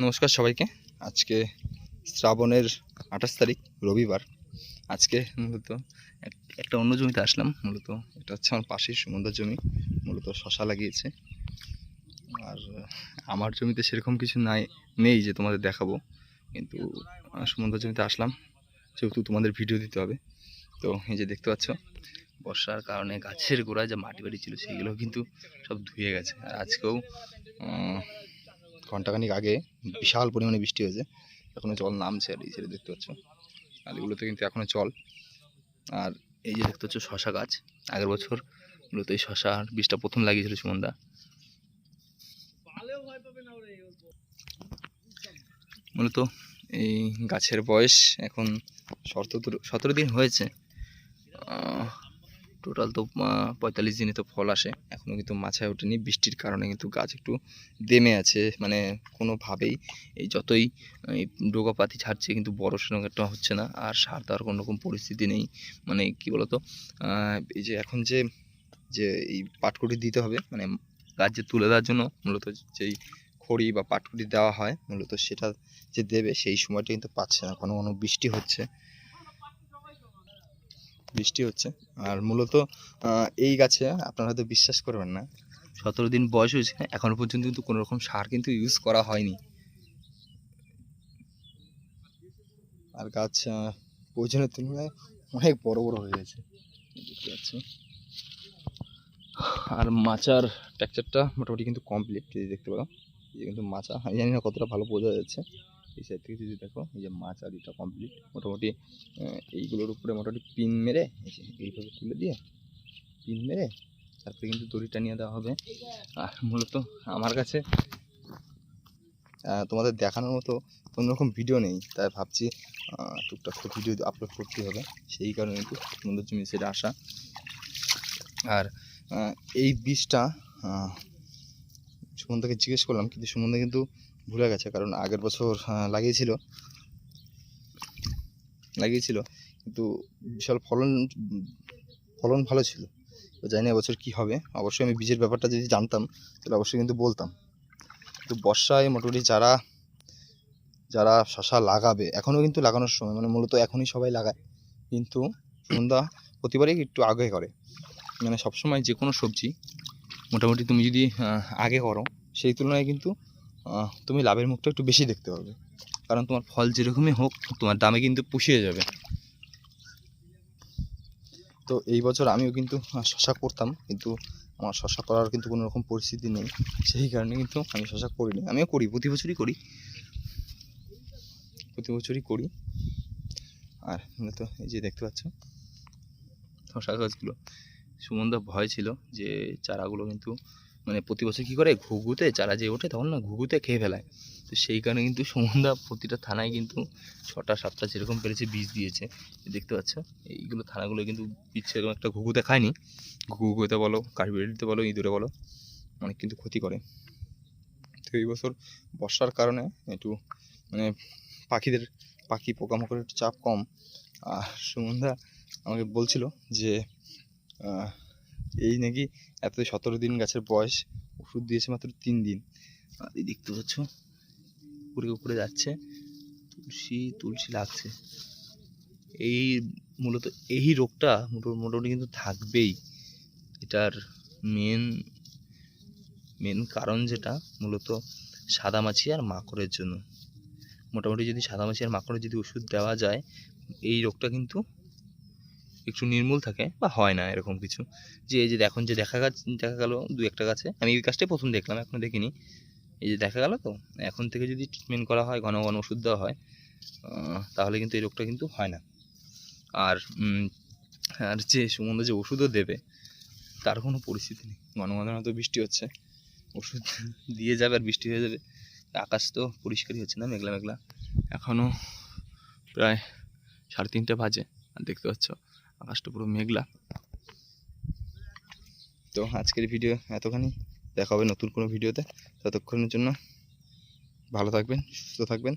নমস্কার সবাইকে। আজকে শ্রাবণের আঠাশ তারিখ, রবিবার। আজকে মূলত এক- একটা অন্য জমিতে আসলাম। মূলত এটা হচ্ছে আমার পাশের সুমন্দার জমি। মূলত শশা লাগিয়েছে। আর আমার জমিতে সেরকম কিছু নাই, নেই যে তোমাদের দেখাবো। কিন্তু সুমন্দার জমিতে আসলাম। যেহেতু তোমাদের ভিডিও দিতে হবে। তো এই যে দেখতে পাচ্ছ, বর্ষার কারণে গাছের গোড়ায় যে মাটি বাড়ি ছিল সেইগুলো কিন্তু সব ধুয়ে গেছে। আর আজকেও ঘন্টাখানিক আগে বিশাল পরিমাণে বৃষ্টি হয়েছে। এখনও জল নামছে আর এই ছেড়ে দেখতে পাচ্ছ। আর এগুলোতে কিন্তু এখনও জল। আর এই যে দেখতে পাচ্ছ শশা গাছ। আগের বছর মূলত এই শশার বীজটা প্রথম লাগিয়েছিল সুমনদা। মূলত এই গাছের বয়স এখন সতেরো সতেরো দিন হয়েছে। টোটাল তো পঁয়তাল্লিশ দিনে তো ফল আসে। এখনও কিন্তু মাছায় ওঠেনি। বৃষ্টির কারণে কিন্তু গাছ একটু দেমে আছে মানে কোনোভাবেই। এই যতই ডোকাপাতি ছাড়ছে কিন্তু বড় সড়ো একটা হচ্ছে না। আর সার দেওয়ার কোনো রকম পরিস্থিতি নেই। মানে কি বলতো এই যে এখন যে যে এই পাটকুটি দিতে হবে মানে গাছ যে তুলে দেওয়ার জন্য মূলত যেই খড়ি বা পাটকুটি দেওয়া হয়, মূলত সেটা যে দেবে, সেই সময়টা কিন্তু পাচ্ছে না। কোনো কোনো বৃষ্টি হচ্ছে। বৃষ্টি হচ্ছে। আর মূলত এই গাছে আপনারা হয়তো বিশ্বাস করবেন না। সতেরো দিন বয়স হয়েছে, এখনও পর্যন্ত কিন্তু কোনো রকম সার কিন্তু ইউজ করা হয়নি। আর গাছ প্রয়োজনের তুলনায় অনেক বড় বড় হয়ে গেছে। দেখতে পাচ্ছি। আর মাচার টেক্সচারটা মোটামুটি কিন্তু কমপ্লিট দেখতে এই কিন্তু মাচা, আমি জানি না কতটা ভালো বোঝা যাচ্ছে। এই সাইড থেকে যদি দেখো, এই যে মাছ আর এটা কমপ্লিট মোটামুটি এইগুলোর উপরে মোটামুটি পিন মেরে, এই এইভাবে তুলে দিয়ে পিন মেরে তারপরে কিন্তু দড়িটা নিয়ে দেওয়া হবে। আর মূলত আমার কাছে তোমাদের দেখানোর মতো কোনো রকম ভিডিও নেই। তাই ভাবছি টুকটাক ভিডিও আপলোড করতে হবে। সেই কারণে কিন্তু সুন্দর জমি সেটা আসা। আর এই বীজটা সুমনদাকে জিজ্ঞেস করলাম, কিন্তু সুমনদা কিন্তু ভুলে গেছে, কারণ আগের বছর লাগিয়েছিল। লাগিয়েছিল, কিন্তু বিশাল ফলন ফলন ভালো ছিল। তো জানি না এবছর কী হবে। অবশ্যই আমি বীজের ব্যাপারটা যদি জানতাম, তাহলে অবশ্যই কিন্তু বলতাম। কিন্তু বর্ষায় মোটামুটি যারা যারা শশা লাগাবে এখনও কিন্তু লাগানোর সময় মানে মূলত এখনই সবাই লাগায়। কিন্তু সন্ধ্যা প্রতিবারই একটু আগে করে। মানে সবসময় যে কোনো সবজি, মোটামুটি তুমি যদি আগে করো, সেই তুলনায় কিন্তু তুমি লাভের মুখটা একটু বেশি দেখতে পাবে। কারণ তোমার ফল যেরকমই হোক, তোমার দামে কিন্তু পুষিয়ে যাবে। তো এই বছর আমিও কিন্তু শশা করতাম, কিন্তু আমার শশা করার কিন্তু কোনো রকম পরিস্থিতি নেই। সেই কারণে কিন্তু আমি শশা করিনি। আমিও করি, প্রতি বছরই করি। প্রতি বছরই করি। আর তো এই যে দেখতে পাচ্ছ, শশা গাছগুলো। সুমনদা ভয় ছিল যে চারাগুলো কিন্তু মানে প্রতি বছর কী করে ঘুঘুতে চারা যে ওঠে তখন না ঘুঘুতে খেয়ে ফেলায়। তো সেই কারণে কিন্তু সুমনদা প্রতিটা থানায় কিন্তু ছটা, সাতটা যেরকম পেরেছে বীজ দিয়েছে। দেখতে পাচ্ছ, এইগুলো থানাগুলো কিন্তু বীজ সেরকম একটা ঘুঘুতে খায়নি। ঘুঘুতে বলো কাঠবিড়িতে বলো, ইঁদুরে বলো, অনেক কিন্তু ক্ষতি করে। তো এই বছর বর্ষার কারণে একটু মানে পাখিদের, পাখি পোকামাকড়ের একটু চাপ কম। আর সুমনদা আমাকে বলছিল যে এই নাকি এত সতেরো দিন গাছের বয়স, ওষুধ দিয়েছে মাত্র তিন দিন। এই দেখতে পাচ্ছ? উপরে উপরে যাচ্ছে। তুলসী তুলসী লাগছে। এই মূলত এই রোগটা মোটো- মোটামুটি কিন্তু থাকবেই। এটার মেন মেন কারণ যেটা মূলত সাদামাছি আর মাকড়ের জন্য। মোটামুটি যদি সাদামাছি আর মাকড়ের যদি ওষুধ দেওয়া যায়, এই রোগটা কিন্তু একটু নির্মূল থাকে বা হয় না এরকম কিছু। যে, এই যে এখন যে দেখা গাছ দেখা গেল দু একটা গাছে। আমি এই গাছটাই প্রথম দেখলাম, এখনও দেখিনি। এই যে দেখা গেল তো, এখন থেকে যদি ট্রিটমেন্ট করা হয়, ঘন ঘন ওষুধ দেওয়া হয় তাহলে কিন্তু এই রোগটা কিন্তু হয় না। আর আর যে সুমন্দ যে ওষুধও দেবে, তার কোনো পরিস্থিতি নেই। ঘন ঘন হয়তো বৃষ্টি হচ্ছে, ওষুধ দিয়ে যাবে আর বৃষ্টি হয়ে যাবে। আকাশ তো পরিষ্কারই হচ্ছে না, মেঘলা মেঘলা। এখনও প্রায় সাড়ে তিনটে বাজে, আর দেখতে পাচ্ছ। আকাশটা পুরো মেঘলা। তো আজকের ভিডিও এতখানি। দেখা হবে নতুন কোনো ভিডিওতে। ততক্ষণের জন্য ভালো থাকবেন, সুস্থ থাকবেন।